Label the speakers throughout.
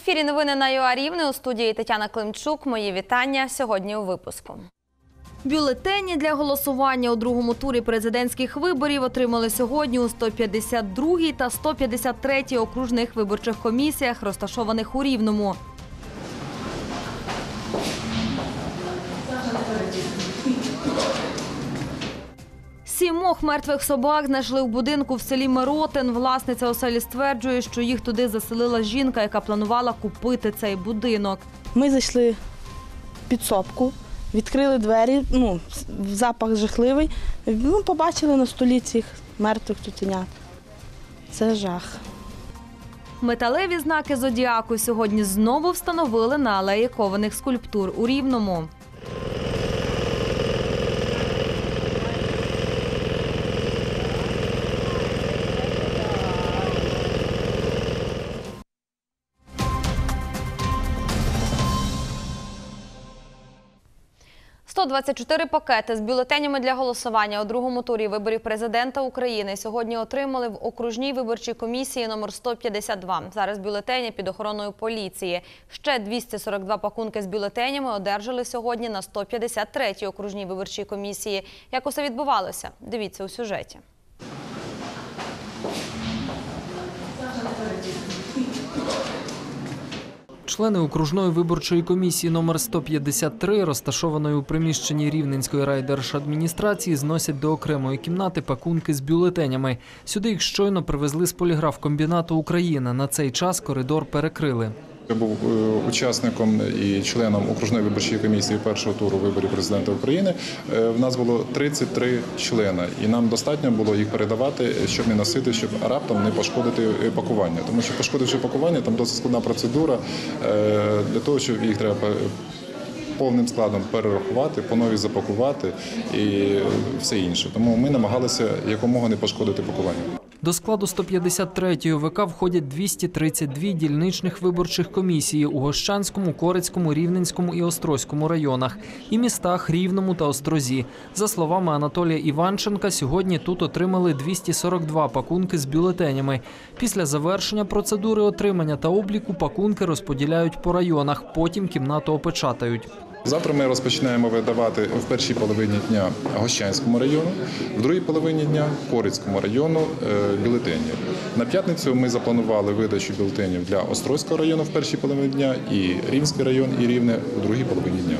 Speaker 1: Ефірі новини на ЮА Рівне у студії Тетяна Климчук. Мої вітання сьогодні у випуску. Бюлетені для голосування у другому турі президентських виборів отримали сьогодні у 152-й та 153-й окружних виборчих комісіях, розташованих у Рівному. Сімох мертвих собак знайшли в будинку в селі Миротин. Власниця оселі стверджує, що їх туди заселила жінка, яка планувала купити цей будинок.
Speaker 2: Ми зайшли в підсобку, відкрили двері, ну, запах жахливий. Ну, побачили на столі цих мертвих цуценят. Це жах.
Speaker 1: Металеві знаки зодіаку сьогодні знову встановили на алеї кованих скульптур у Рівному. «124 пакети з бюлетенями для голосування у другому турі виборів президента України сьогодні отримали в окружній виборчій комісії номер 152. Зараз бюлетені під охороною поліції. Ще 242 пакунки з бюлетенями одержали сьогодні на 153-й окружній виборчій комісії. Як усе відбувалося? Дивіться у сюжеті.
Speaker 3: Члени окружної виборчої комісії номер 153, розташованої у приміщенні Рівненської райдержадміністрації, зносять до окремої кімнати пакунки з бюлетенями. Сюди їх щойно привезли з поліграфкомбінату Україна. На цей час коридор перекрили.
Speaker 4: Я був е, учасником і членом окружної виборчої комісії першого туру виборів президента України. Е, В нас було 33 члена, і нам достатньо було їх передавати, щоб не носити, щоб раптом не пошкодити е, пакування. Тому що пошкодивши пакування, там досить складна процедура для того, щоб їх треба повним складом перерахувати, по новій запакувати і все інше. Тому ми намагалися якомога не пошкодити пакування.
Speaker 3: До складу 153-ї ОВК входять 232 дільничних виборчих комісії у Гощанському, Корицькому, Рівненському і Острозькому районах і містах Рівному та Острозі. За словами Анатолія Іванченка, сьогодні тут отримали 242 пакунки з бюлетенями. Після завершення процедури отримання та обліку пакунки розподіляють по районах, потім кімнату опечатають.
Speaker 4: Завтра ми розпочинаємо видавати в першій половині дня Гощанському району, в другій половині дня Корицькому району е, бюлетенів. На п'ятницю ми запланували видачу бюлетенів для Острозького району в першій половині дня і Рівненський район і Рівне у другій половині дня.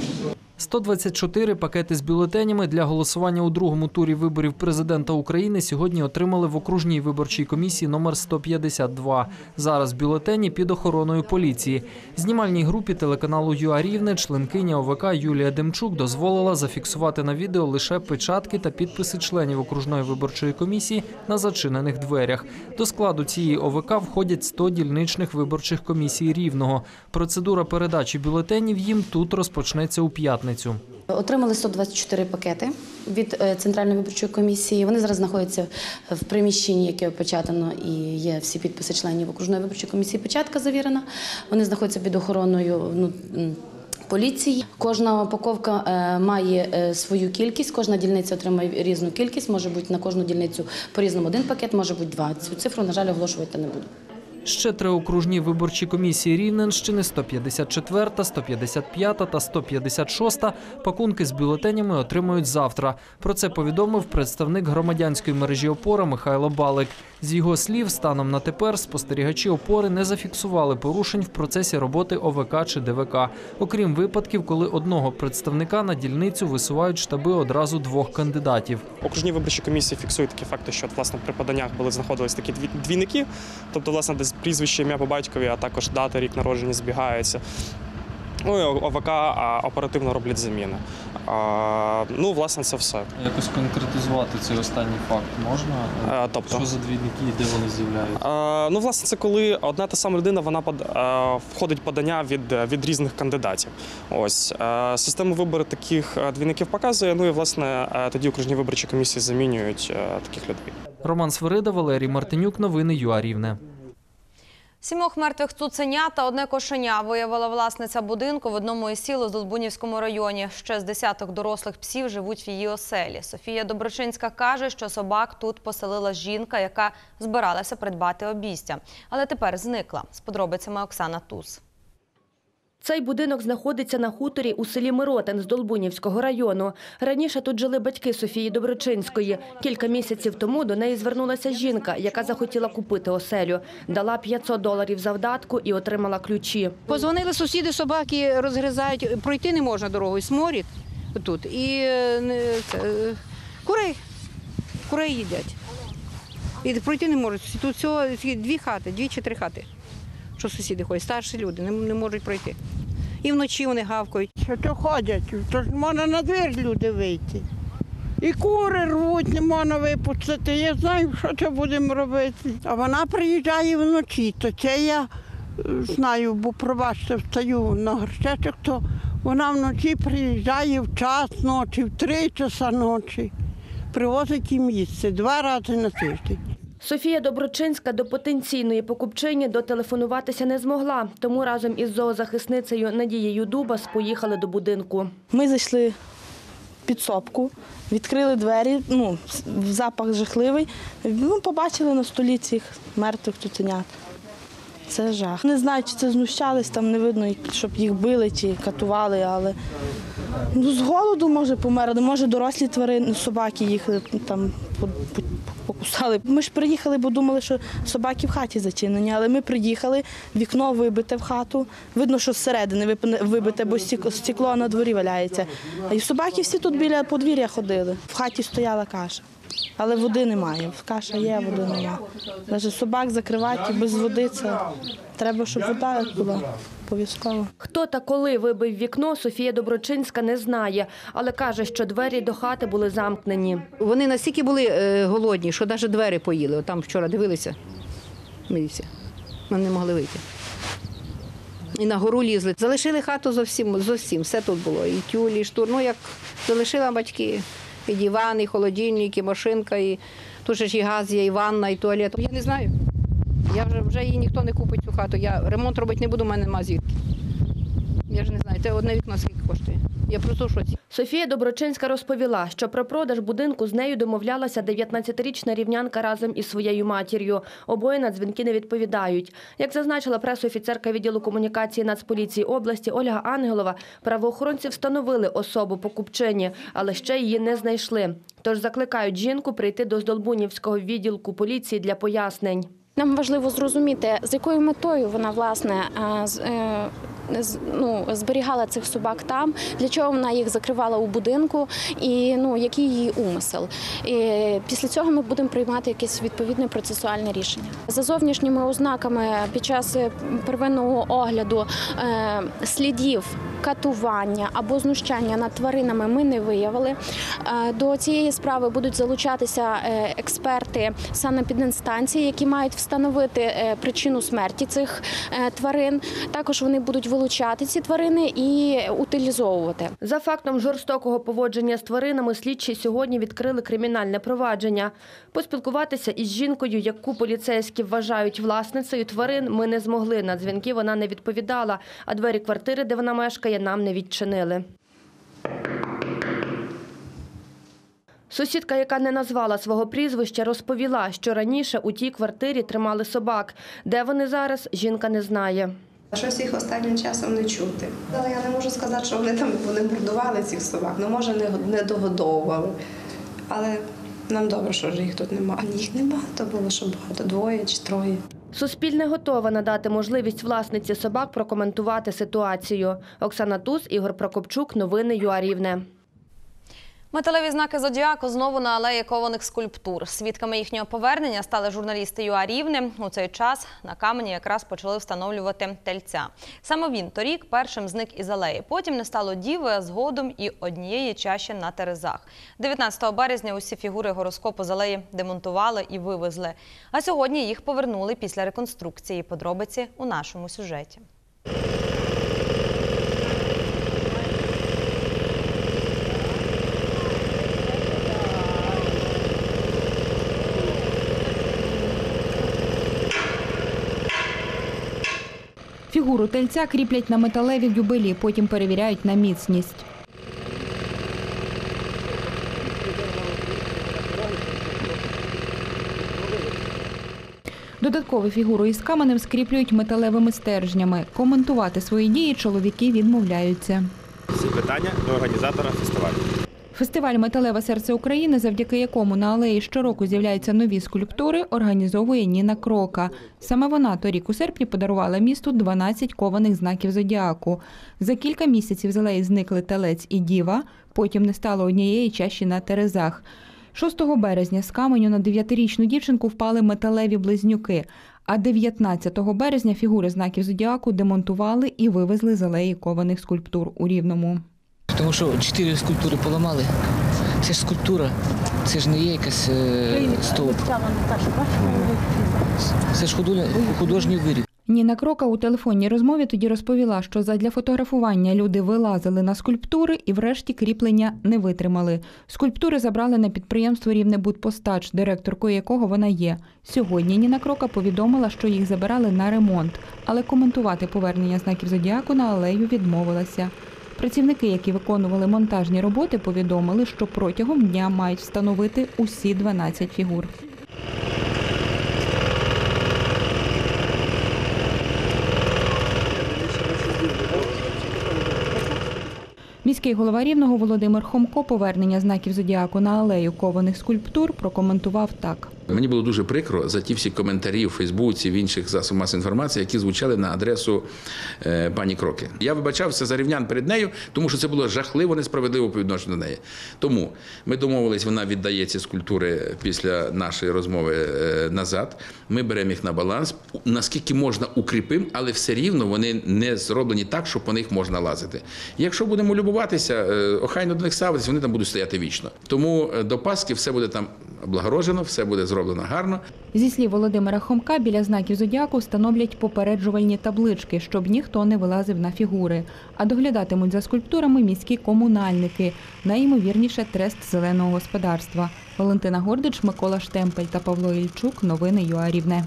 Speaker 3: 124 пакети з бюлетенями для голосування у другому турі виборів президента України сьогодні отримали в окружній виборчій комісії номер 152. Зараз бюлетені під охороною поліції. Знімальній групі телеканалу ЮА Рівне членкиня ОВК Юлія Демчук дозволила зафіксувати на відео лише печатки та підписи членів окружної виборчої комісії на зачинених дверях. До складу цієї ОВК входять 100 дільничних виборчих комісій Рівного. Процедура передачі бюлетенів їм тут розпочнеться у п'ятницю.
Speaker 5: Отримали 124 пакети від е, Центральної виборчої комісії. Вони зараз знаходяться в приміщенні, яке опечатано, і є всі підписи членів окружної виборчої комісії. Печатка завірена. Вони знаходяться під охороною. Ну, Поліції кожна упаковка е, має е, свою кількість, кожна дільниця отримує різну кількість. Може бути на кожну дільницю по різному один пакет, може бути два. Цю цифру, на жаль, оголошувати не буду.
Speaker 3: Ще три окружні виборчі комісії Рівненщини 154, 155 та 156 пакунки з бюлетенями отримують завтра. Про це повідомив представник громадянської мережі опора Михайло Балик. З його слів, станом на тепер спостерігачі опори не зафіксували порушень в процесі роботи ОВК чи ДВК, окрім випадків, коли одного представника на дільницю висувають штаби одразу двох кандидатів.
Speaker 6: Окружні виборчі комісії фіксують такі факти, що власне при поданнях були знаходились такі дві- двійники, тобто, власне, десь прізвище, ім'я по батькові, а також дата, рік народження збігаються. Ну і ОВК оперативно роблять заміни. А, ну, власне, це все.
Speaker 3: Якось конкретизувати цей останній факт можна?
Speaker 6: А, тобто?
Speaker 3: за двійники і де вони з'являються?
Speaker 6: А, ну, власне, це коли одна та сама людина вона под, а, входить подання від, від різних кандидатів. Ось а, система вибору таких двійників показує. Ну і власне тоді окружні виборчі комісії замінюють а, таких людей.
Speaker 3: Роман Свирида, Валерій Мартинюк. Новини ЮА Рівне.
Speaker 1: Сімох мертвих цуценя та одне кошеня виявила власниця будинку в одному із сіл у Долбунівському районі. Ще з десяток дорослих псів живуть в її оселі. Софія Доброчинська каже, що собак тут поселила жінка, яка збиралася придбати обійстя. Але тепер зникла. З подробицями Оксана Туз.
Speaker 7: Цей будинок знаходиться на хуторі у селі Миротин з Долбунівського району. Раніше тут жили батьки Софії Доброчинської. Кілька місяців тому до неї звернулася жінка, яка захотіла купити оселю. Дала 500 доларів за вдатку і отримала ключі.
Speaker 8: Позвонили сусіди, собаки розгризають, пройти не можна дорогою, сморід тут. І е, е, курей, курей їдять. І пройти не можуть. Тут всього дві хати, дві чи три хати, що сусіди ходять, старші люди, не, не можуть пройти. І вночі вони гавкають.
Speaker 9: Що то ходять, то ж можна на двір люди вийти. І кури рвуть, не можна випустити. Я знаю, що це будемо робити. А вона приїжджає вночі, то це я е, знаю, бо пробачте, встаю на горщечок, то вона вночі приїжджає в час ночі, в три часа ночі. Привозить їм їсти два рази на тиждень.
Speaker 7: Софія Доброчинська до потенційної покупчині дотелефонуватися не змогла, тому разом із зоозахисницею Надією Дубас поїхали до будинку.
Speaker 2: Ми зайшли в підсобку, відкрили двері, ну, запах жахливий. Ну, побачили на столі цих мертвих цуценят. Це жах. Не знаю, чи це знущались, там не видно, щоб їх били чи катували, але ну, з голоду може померли, може дорослі тварини, собаки їх е, там покусали. Ми ж приїхали, бо думали, що собаки в хаті зачинені, але ми приїхали, вікно вибите в хату. Видно, що зсередини вибите, бо стекло на дворі валяється. І собаки всі тут біля подвір'я ходили. В хаті стояла каша. Але води немає. Каша є, води немає. Навіть собак закривати без води це треба, щоб вода була обов'язково.
Speaker 7: Хто та коли вибив вікно, Софія Доброчинська не знає, але каже, що двері до хати були замкнені.
Speaker 8: Вони настільки були е, голодні, що навіть двері поїли. Там вчора дивилися. Миліція. Вони не могли вийти. І на гору лізли. Залишили хату зовсім, зовсім. Все тут було. І тюлі, і штур. Ну, як залишила батьки. І диван, і холодильник, і машинка, і тут ж і газ є, і ванна, і туалет. Я не знаю. Я вже, вже її ніхто не купить цю хату. Я ремонт робити не буду, в мене нема звідки. Я ж не знаю, це одне вікно скільки коштує. Я просто в шоці.
Speaker 7: Софія Доброчинська розповіла, що про продаж будинку з нею домовлялася 19-річна рівнянка разом із своєю матір'ю. Обоє на дзвінки не відповідають. Як зазначила пресофіцерка відділу комунікації Нацполіції області Ольга Ангелова, правоохоронці встановили особу покупчині, але ще її не знайшли. Тож закликають жінку прийти до Здолбунівського відділку поліції для пояснень.
Speaker 10: Нам важливо зрозуміти, з якою метою вона власне е, е, ну, зберігала цих собак там, для чого вона їх закривала у будинку, і ну який її умисел. І після цього ми будемо приймати якесь відповідне процесуальне рішення. За зовнішніми ознаками під час первинного огляду е, слідів катування або знущання над тваринами ми не виявили. Е, До цієї справи будуть залучатися е, експерти санепідінстанції, які мають встановити е, причину смерті цих тварин. Також вони будуть вилучати ці тварини і утилізовувати.
Speaker 7: За фактом жорстокого поводження з тваринами слідчі сьогодні відкрили кримінальне провадження. Поспілкуватися із жінкою, яку поліцейські вважають власницею тварин, ми не змогли. На дзвінки вона не відповідала, а двері квартири, де вона мешкає, нам не відчинили. Сусідка, яка не назвала свого прізвища, розповіла, що раніше у тій квартирі тримали собак. Де вони зараз, жінка не знає.
Speaker 11: Щось їх останнім часом не чути. Але я не можу сказати, що вони там вони мордували цих собак. Ну, може, не, не догодовували. Але нам добре, що їх тут немає. Їх небагато було, що багато, двоє чи троє.
Speaker 7: Суспільне готове надати можливість власниці собак прокоментувати ситуацію. Оксана Туз, Ігор Прокопчук. Новини ЮАРівне.
Speaker 1: Металеві знаки зодіаку знову на алеї кованих скульптур. Свідками їхнього повернення стали журналісти ЮА Рівне. У цей час на камені якраз почали встановлювати тельця. Саме він торік першим зник із алеї. Потім не стало діви, а згодом і однієї чаші на терезах. 19 березня усі фігури гороскопу з алеї демонтували і вивезли. А сьогодні їх повернули після реконструкції. Подробиці у нашому сюжеті.
Speaker 12: Фігуру тельця кріплять на металеві дюбелі, потім перевіряють на міцність. Додаткову фігуру із каменем скріплюють металевими стержнями. Коментувати свої дії чоловіки відмовляються.
Speaker 13: Всі питання до організатора фестивалю.
Speaker 12: Фестиваль Металеве серце України, завдяки якому на алеї щороку з'являються нові скульптури, організовує Ніна Крока. Саме вона торік у серпні подарувала місту 12 кованих знаків зодіаку. За кілька місяців з алеї зникли телець і діва. Потім не стало однієї чаші на терезах. 6 березня з каменю на 9-річну дівчинку впали металеві близнюки. А 19 березня фігури знаків зодіаку демонтували і вивезли з алеї кованих скульптур у Рівному.
Speaker 14: Тому що чотири скульптури поламали. Це ж скульптура, це ж не є якась е, стовп. Це ж художній, художній виріб.
Speaker 12: Ніна Крока у телефонній розмові тоді розповіла, що задля фотографування люди вилазили на скульптури і врешті кріплення не витримали. Скульптури забрали на підприємство Рівнебудпостач, директоркою якого вона є. Сьогодні Ніна Крока повідомила, що їх забирали на ремонт, але коментувати повернення знаків зодіаку на алею відмовилася. Працівники, які виконували монтажні роботи, повідомили, що протягом дня мають встановити усі 12 фігур. Міський голова Рівного Володимир Хомко повернення знаків зодіаку на алею кованих скульптур прокоментував так.
Speaker 15: Мені було дуже прикро за ті всі коментарі в Фейсбуці, в інших засобах масової інформації, які звучали на адресу е, пані Кроки. Я вибачався за рівнян перед нею, тому що це було жахливо несправедливо по відношенню до неї. Тому ми домовились, вона віддає ці скульптури після нашої розмови е, назад. Ми беремо їх на баланс. Наскільки можна укріпимо, але все рівно вони не зроблені так, щоб по них можна лазити. Якщо будемо любуватися, е, охайно до них ставитися, вони там будуть стояти вічно. Тому до Пасхи все буде там облагорожено, все буде зроблено гарно.
Speaker 12: Зі слів Володимира Хомка, біля знаків зодіаку встановлять попереджувальні таблички, щоб ніхто не вилазив на фігури. А доглядатимуть за скульптурами міські комунальники, найімовірніше трест зеленого господарства. Валентина Гордич, Микола Штемпель та Павло Ільчук. Новини ЮА Рівне.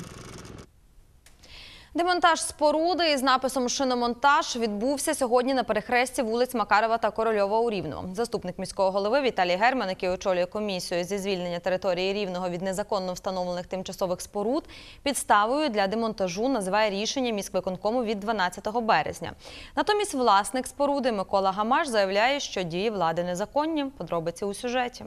Speaker 1: Демонтаж споруди із написом «Шиномонтаж» відбувся сьогодні на перехресті вулиць Макарова та Корольова у Рівному. Заступник міського голови Віталій Герман, який очолює комісію зі звільнення території Рівного від незаконно встановлених тимчасових споруд, підставою для демонтажу називає рішення міськвиконкому від 12 березня. Натомість власник споруди Микола Гамаш заявляє, що дії влади незаконні. Подробиці у сюжеті.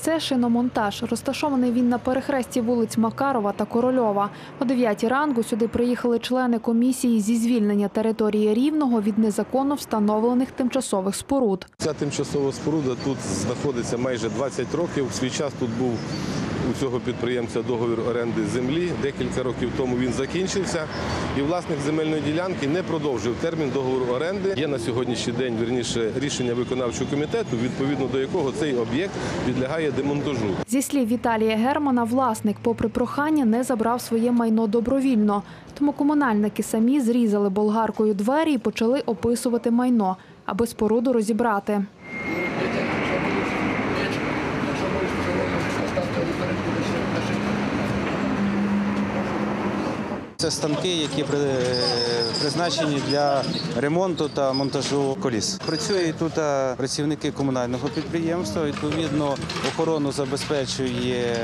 Speaker 16: Це шиномонтаж. Розташований він на перехресті вулиць Макарова та Корольова. О 9 ранку сюди приїхали члени комісії зі звільнення території Рівного від незаконно встановлених тимчасових споруд.
Speaker 17: Ця тимчасова споруда тут знаходиться майже 20 років. В свій час тут був у цього підприємця договір оренди землі. Декілька років тому він закінчився, і власник земельної ділянки не продовжив термін договору оренди. Є на сьогоднішній день вірніше рішення виконавчого комітету, відповідно до якого цей об'єкт підлягає демонтажу.
Speaker 16: Зі слів Віталія Германа, власник, попри прохання, не забрав своє майно добровільно. Тому комунальники самі зрізали болгаркою двері і почали описувати майно, аби споруду розібрати.
Speaker 18: Це станки, які призначені для ремонту та монтажу коліс. Працюють тут працівники комунального підприємства. Відповідно, охорону забезпечує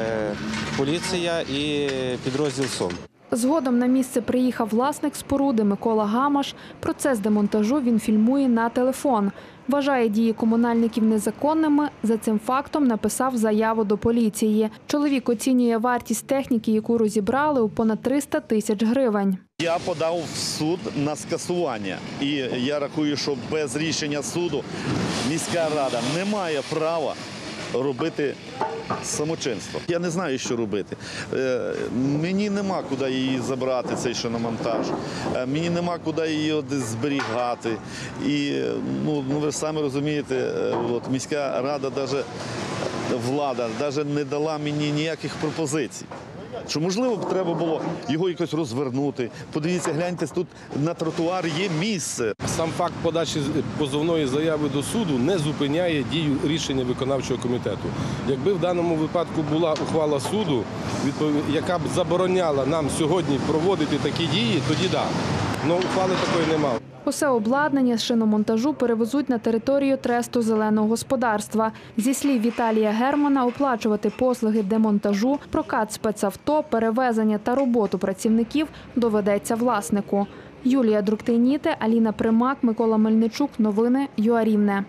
Speaker 18: поліція і підрозділ СОМ.
Speaker 16: Згодом на місце приїхав власник споруди Микола Гамаш. Процес демонтажу він фільмує на телефон. Вважає дії комунальників незаконними. За цим фактом написав заяву до поліції. Чоловік оцінює вартість техніки, яку розібрали, у понад 300 тисяч гривень.
Speaker 19: Я подав в суд на скасування, і я рахую, що без рішення суду міська рада не має права робити самочинство. Я не знаю, що робити. Е, Мені нема куди її забрати, цей шиномонтаж. Е, Мені нема куди її зберігати. І ну, ну ви ж самі розумієте, е, от міська рада, навіть влада, навіть не дала мені ніяких пропозицій. Що можливо б треба було його якось розвернути. Подивіться, гляньте, тут на тротуар є місце.
Speaker 17: Сам факт подачі позовної заяви до суду не зупиняє дію рішення виконавчого комітету. Якби в даному випадку була ухвала суду, яка б забороняла нам сьогодні проводити такі дії, тоді да. Ну, ухвали такої немає.
Speaker 16: Усе обладнання з шиномонтажу перевезуть на територію тресту зеленого господарства. Зі слів Віталія Германа, оплачувати послуги демонтажу, прокат спецавто, перевезення та роботу працівників доведеться власнику. Юлія Друктиніте, Аліна Примак, Микола Мельничук. Новини ЮАРівне.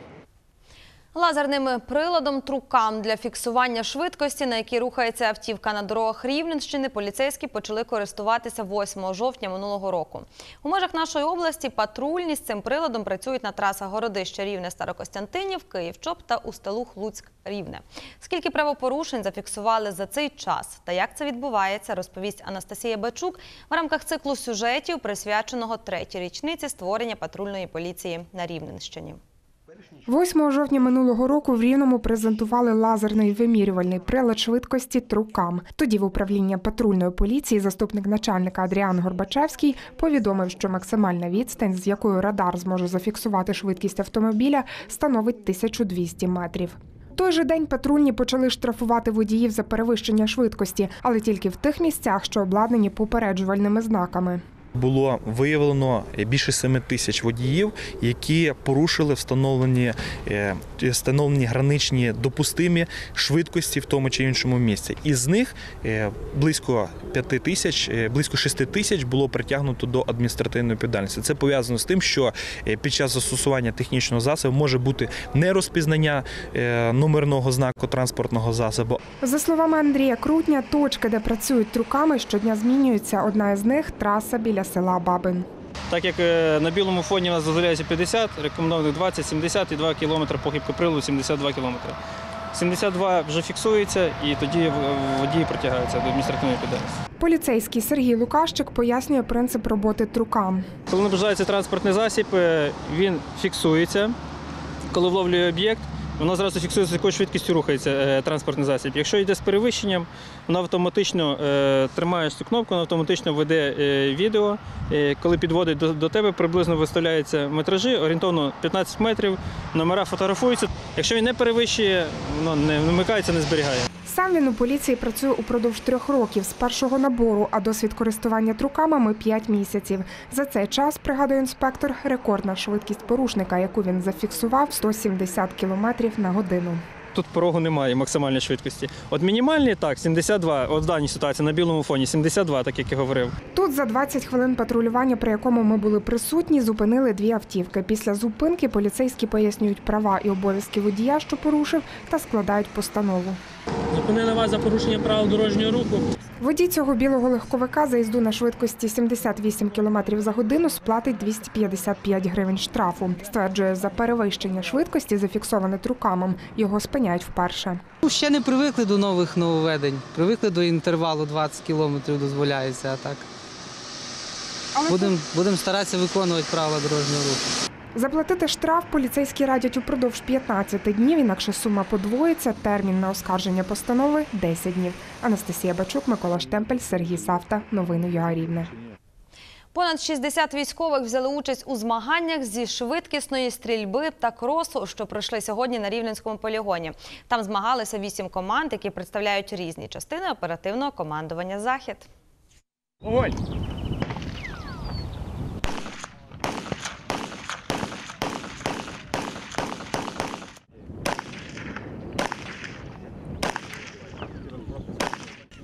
Speaker 1: Лазерним приладом трукам для фіксування швидкості, на якій рухається автівка на дорогах Рівненщини, поліцейські почали користуватися 8 жовтня минулого року. У межах нашої області патрульні з цим приладом працюють на трасах Городище Рівне Старокостянтинів, Київ-Чоп та Устилух Луцьк Рівне. Скільки правопорушень зафіксували за цей час та як це відбувається, розповість Анастасія Бачук в рамках циклу сюжетів, присвяченого третій річниці створення патрульної поліції на Рівненщині.
Speaker 20: 8 жовтня минулого року в Рівному презентували лазерний вимірювальний прилад швидкості Трукам. Тоді в управління патрульної поліції заступник начальника Адріан Горбачевський повідомив, що максимальна відстань, з якою радар зможе зафіксувати швидкість автомобіля, становить 1200 метрів. Той же день патрульні почали штрафувати водіїв за перевищення швидкості, але тільки в тих місцях, що обладнані попереджувальними знаками.
Speaker 21: Було виявлено більше 7 тисяч водіїв, які порушили встановлені, е, встановлені граничні допустимі швидкості в тому чи іншому місці. Із них е, близько 5 тисяч, е, близько 6 тисяч було притягнуто до адміністративної відповідальності. Це пов'язано з тим, що під час застосування технічного засобу може бути нерозпізнання номерного знаку транспортного засобу,
Speaker 20: За словами Андрія Крутня, точки, де працюють труками, щодня змінюються. Одна із них траса біля села Бабин.
Speaker 22: Так як е, на білому фоні у нас дозволяється 50, рекомендованих 20, 70 і 2 км похибка приладу 72 км. 72 вже фіксується і тоді водії притягаються до адміністративної відповідальності.
Speaker 20: Поліцейський Сергій Лукащик пояснює принцип роботи трукам.
Speaker 22: Коли наближається транспортний засіб, е, він фіксується. Коли вловлює об'єкт, воно зразу фіксується, з якою швидкістю рухається е, транспортний засіб. Якщо йде з перевищенням, воно автоматично тримає цю кнопку, воно автоматично веде е, відео. Е, коли підводить до тебе, приблизно виставляються метражі, орієнтовно 15 метрів, номера фотографуються. Якщо він не перевищує, воно не вмикається, не зберігає.
Speaker 20: Сам він у поліції працює упродовж трьох років з першого набору, а досвід користування трукамами 5 місяців. За цей час, пригадує інспектор, рекордна швидкість порушника, яку він зафіксував 170 км на годину.
Speaker 22: Тут порогу немає максимальної швидкості. От мінімальний так, 72, от в даній ситуації на білому фоні 72, так як я говорив.
Speaker 20: Тут за 20 хвилин патрулювання, при якому ми були присутні, зупинили дві автівки. Після зупинки поліцейські пояснюють права і обов'язки водія, що порушив, та складають постанову.
Speaker 22: Зупинили вас за порушення правил дорожнього руху.
Speaker 20: Водій цього білого легковика за їзду на швидкості 78 км за годину сплатить 255 гривень штрафу. Стверджує, за перевищення швидкості, зафіксоване трукамом, його спиняють вперше.
Speaker 23: Ну, Ще не привикли до нових нововведень. Привикли до інтервалу 20 кілометрів дозволяється, а так. Будемо будем старатися виконувати правила дорожнього руху.
Speaker 20: Заплатити штраф поліцейські радять упродовж 15 днів, інакше сума подвоїться. Термін на оскарження постанови 10 днів. Анастасія Бачук, Микола Штемпель, Сергій Савта. Новини ЮА Рівне.
Speaker 1: Понад 60 військових взяли участь у змаганнях зі швидкісної стрільби та кросу, що пройшли сьогодні на Рівненському полігоні. Там змагалися вісім команд, які представляють різні частини оперативного командування Захід.
Speaker 22: Ой!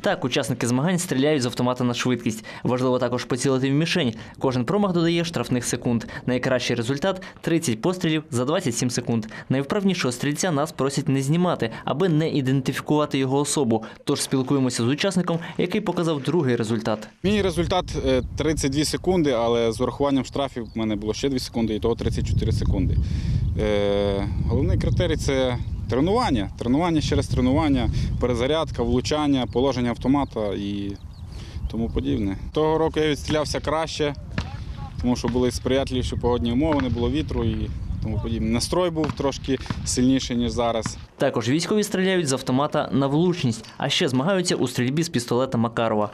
Speaker 24: Так, учасники змагань стріляють з автомата на швидкість. Важливо також поцілити в мішень. Кожен промах додає штрафних секунд. Найкращий результат 30 пострілів за 27 секунд. Найвправнішого стрільця нас просять не знімати, аби не ідентифікувати його особу. Тож спілкуємося з учасником, який показав другий результат.
Speaker 25: Мій результат е, 32 секунди, але з урахуванням штрафів в мене було ще 2 секунди, і того 34 секунди. Е, Головний критерій це тренування. Тренування через тренування, перезарядка, влучання, положення автомата і тому подібне. Того року я відстрілявся краще, тому що були сприятливіші погодні умови, не було вітру і тому подібне. Настрой був трошки сильніший, ніж зараз.
Speaker 24: Також військові стріляють з автомата на влучність, а ще змагаються у стрільбі з пістолета Макарова.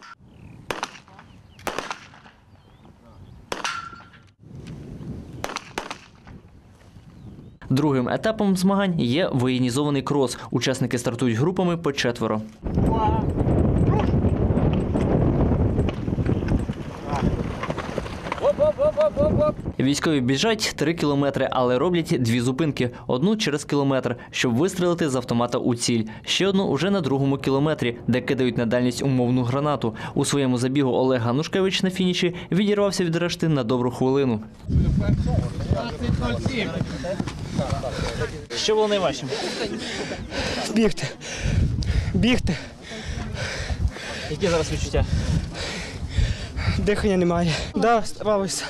Speaker 24: Другим етапом змагань є воєнізований крос. Учасники стартують групами по четверо. Військові біжать 3 кілометри, але роблять дві зупинки: одну через кілометр, щоб вистрелити з автомата у ціль. Ще одну уже на другому кілометрі, де кидають на дальність умовну гранату. У своєму забігу Олег Ганушкевич на фініші відірвався від решти на добру хвилину.
Speaker 22: Що було найважчим?
Speaker 26: Бігти. Бігти.
Speaker 22: Які зараз відчуття?
Speaker 26: Дихання немає. Да, справився.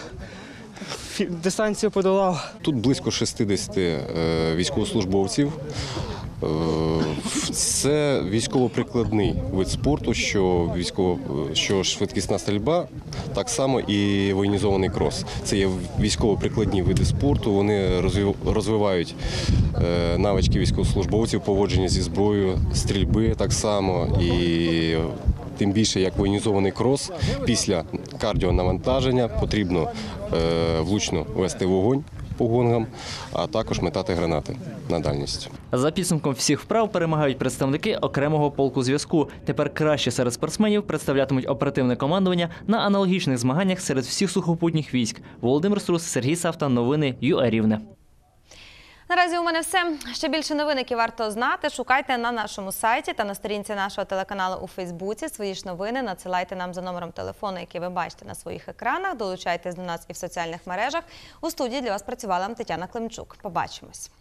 Speaker 26: Дистанцію подолав.
Speaker 27: Тут близько 60 е, військовослужбовців. Е, Це військово-прикладний вид спорту, що військово, що швидкісна стрільба, так само і воєнізований крос. Це є військово-прикладні види спорту. Вони розвив- розвивають е, навички військовослужбовців, поводження зі зброєю, стрільби так само. І тим більше як воєнізований крос після кардіонавантаження потрібно е, влучно вести вогонь по гонгам, а також метати гранати на дальність.
Speaker 24: За підсумком всіх вправ перемагають представники окремого полку зв'язку. Тепер краще серед спортсменів представлятимуть оперативне командування на аналогічних змаганнях серед всіх сухопутніх військ. Володимир Струс, Сергій Савта, новини ЮА Рівне.
Speaker 1: Наразі у мене все. Ще більше новин, які варто знати. Шукайте на нашому сайті та на сторінці нашого телеканалу у Фейсбуці. Свої ж новини надсилайте нам за номером телефону, який ви бачите на своїх екранах. Долучайтесь до нас і в соціальних мережах. У студії для вас працювала Тетяна Климчук. Побачимось.